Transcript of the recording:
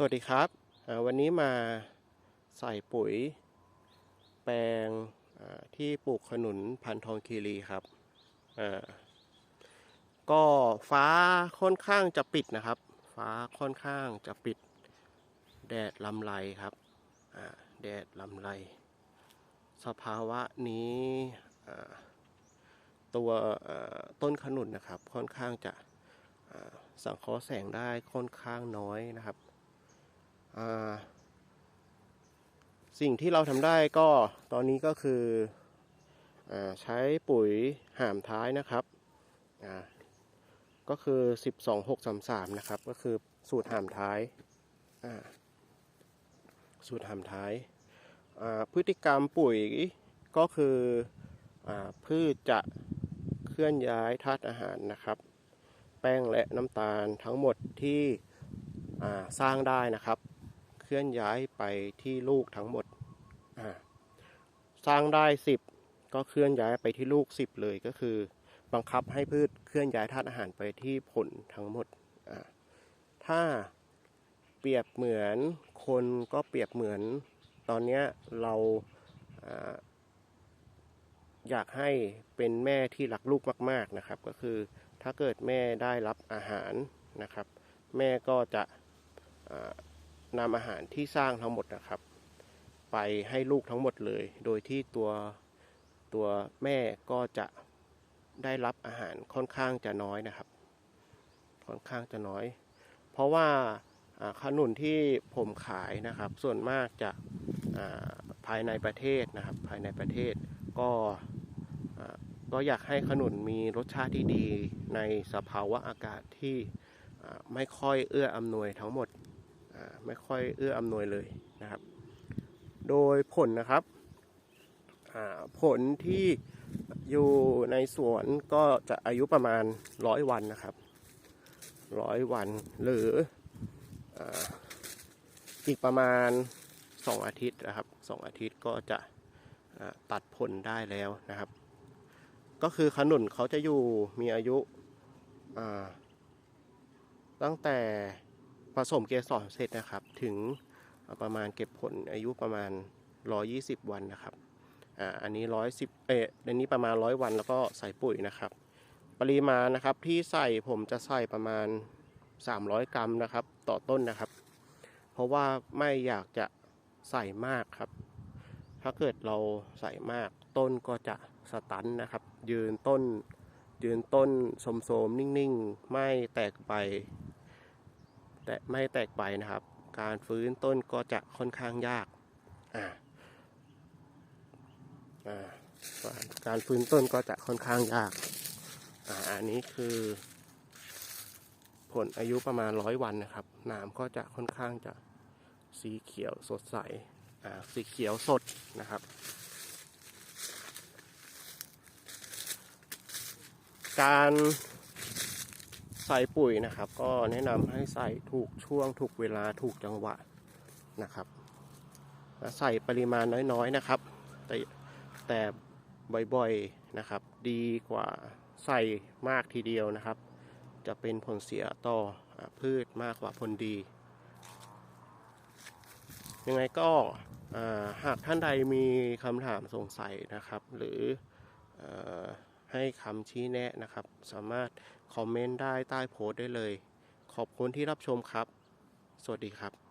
สวัสดีครับวันนี้มาใส่ปุ๋ย แปลงที่ปลูกขนุนพันธุ์ทองคีรีครับก็ฟ้าค่อนข้างจะปิดนะครับ ฟ้าค่อนข้างจะปิด แดดลำไรครับแดดลำไร สภาวะนี้ตัวต้นขนุนนะครับค่อนข้างจะสังเคราะห์แสงได้ค่อนข้างน้อยนะครับ สิ่งที่เราทำได้ก็ตอนนี้ก็คืออใช้ปุ๋ยห่ามท้ายนะครับ ก็คือ 12633 นะครับ ก็คือสูตรห่ามท้าย สูตรห่ามท้าย พฤติกรรมปุ๋ยก็คืออพืชจะเคลื่อนย้ายธาตุอาหารนะครับ แป้งและน้ำตาลทั้งหมดที่สร้างได้นะครับ เคลื่อนย้ายไปที่ลูกทั้งหมดอ่าสร้างได้ 10 ก็เคลื่อนย้ายไปที่ลูก 10 เลยก็คือ บังคับให้พืชเคลื่อนย้ายธาตุอาหารไปที่ผลทั้งหมดอ่าถ้าเปรียบเหมือนคนก็เปรียบเหมือนตอนเนี้ยเราอ่าอยากให้เป็นแม่ที่รักลูกมาก ๆนะครับ ก็คือถ้าเกิดแม่ได้รับอาหารนะครับ แม่ก็จะอ่า นำอาหารที่สร้างทั้งหมดนะครับ ไปให้ลูกทั้งหมดเลย โดยที่ตัวตัวแม่ก็จะได้รับอาหารค่อนข้างจะน้อยนะครับ ค่อนข้างจะน้อย เพราะว่าขนุนที่ผมขายนะครับ ส่วนมากจะาภายในประเทศนะครับ ภายในประเทศก็อ่าก็อยากให้ขนุนมีรสชาติที่ดีในสภาวะอากาศที่ไม่ค่อยเอื้ออำนวยทั้งหมด ไม่ค่อยเอื้ออำนวยเลยนะครับ โดยผลนะครับผลที่อยู่ในสวนก็จะอายุประมาณร้อยวันนะครับร้อยวันหรืออ,อีกประมาณสองอาทิตย์นะครับสองอาทิตย์ก็จะตัดผลได้แล้วนะครับ ก็คือขนุนเขาจะอยู่มีอายุอ่าตั้งแต่ ผสมเกสรเสร็จนะครับ ถึงประมาณเก็บผลอายุประมาณ 120 วันนะครับอ่าอันนี้ 110เอ๊ะอันนี้ประมาณ 100 วันแล้วก็ใส่ปุ๋ยนะครับ ปริมาณนะครับที่ใส่ผมจะใส่ประมาณ 300 กรัมนะครับ ต่อต้นนะครับ เพราะว่าไม่อยากจะใส่มากครับ ถ้าเกิดเราใส่มากต้นก็จะสตันนะครับ ยืนต้นยืนต้นสมๆนิ่งๆ ไม่แตกใบ แต่ไม่แตกใบนะครับ การฟื้นต้นก็จะค่อนข้างยากอ่าอ่าการฟื้นต้นก็จะค่อนข้างยากอ่าอันนี้คือ ผลอายุประมาณร้อยวันนะครับหนามก็จะค่อนข้างจะสีเขียวสดใสอ่าสีเขียวสดนะครับการ ใส่ปุ๋ยนะครับ ก็แนะนำให้ใส่ถูกช่วงถูกเวลาถูกจังหวะนะครับใส่ปริมาณน้อยๆนะครับ แต่แต่บ่อยๆนะครับ ดีกว่าใส่มากทีเดียวนะครับ จะเป็นผลเสียต่อพืชมากกว่าผลดี ยังไงก็หากท่านใดมีคำถามสงสัยนะครับ หรืออ ให้คำชี้แนะนะครับ สามารถคอมเมนต์ได้ใต้โพสต์ได้เลย ขอบคุณที่รับชมครับ สวัสดีครับ